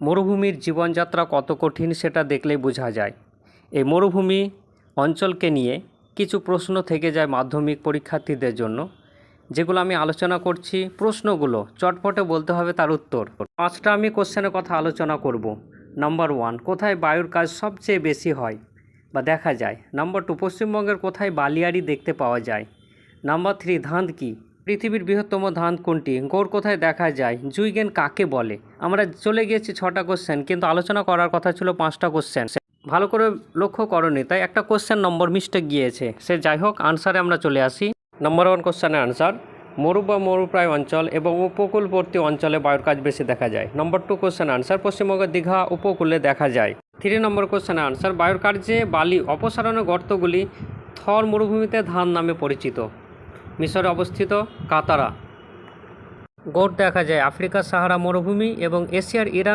মরুভূমির জীবনযাত্রা কত কঠিন সেটা দেখলেই বোঝা যায়। এই মরুভূমি অঞ্চলকে নিয়ে কিছু প্রশ্ন থেকে যায় মাধ্যমিক পরীক্ষার্থীদের জন্য, যেগুলো আমি আলোচনা করছি। প্রশ্নগুলো চটপটে বলতে হবে তার উত্তর। পাঁচটা আমি কোশ্চেনের কথা আলোচনা করব। নাম্বার ওয়ান, কোথায় বায়ুর কাজ সবচেয়ে বেশি হয়? বা দেখা যায়। নাম্বার টু, পশ্চিমবঙ্গের কোথায় বালিয়াড়ি দেখতে পাওয়া যায়? নাম্বার থ্রি, ধাঁধ কি? পৃথিবীর বৃহত্তম ধান কোনটি? গৌড় কোথায় দেখা যায়? জুইগেন কাকে বলে? আমরা চলে গিয়েছি ছটা কোশ্চেন কিন্তু আলোচনা করার কথা ছিল পাঁচটা কোশ্চেন ভালো করে লক্ষ্য করনি, তাই একটা কোশ্চেন নম্বর মিস্টেক গিয়েছে। সে যাই হোক আনসারে আমরা চলে আসি। নম্বর ওয়ান কোশ্চেনের আনসার মরু বা মরুপ্রায় অঞ্চল এবং উপকূলবর্তী অঞ্চলে বায়ুর কাজ বেশি দেখা যায়। নম্বর টু কোশ্চেন আনসার পশ্চিমবঙ্গের দীঘা উপকূলে দেখা যায়। থ্রি নম্বর কোশ্চেন আনসার বায়ুর কার্যে বালি অপসারণের গর্তগুলি থর মরুভূমিতে ধান নামে পরিচিত। মিশরে অবস্থিত কাতারা। গোট দেখা যায় আফ্রিকার সাহারা মরুভূমি এবং এশিয়ার ইরান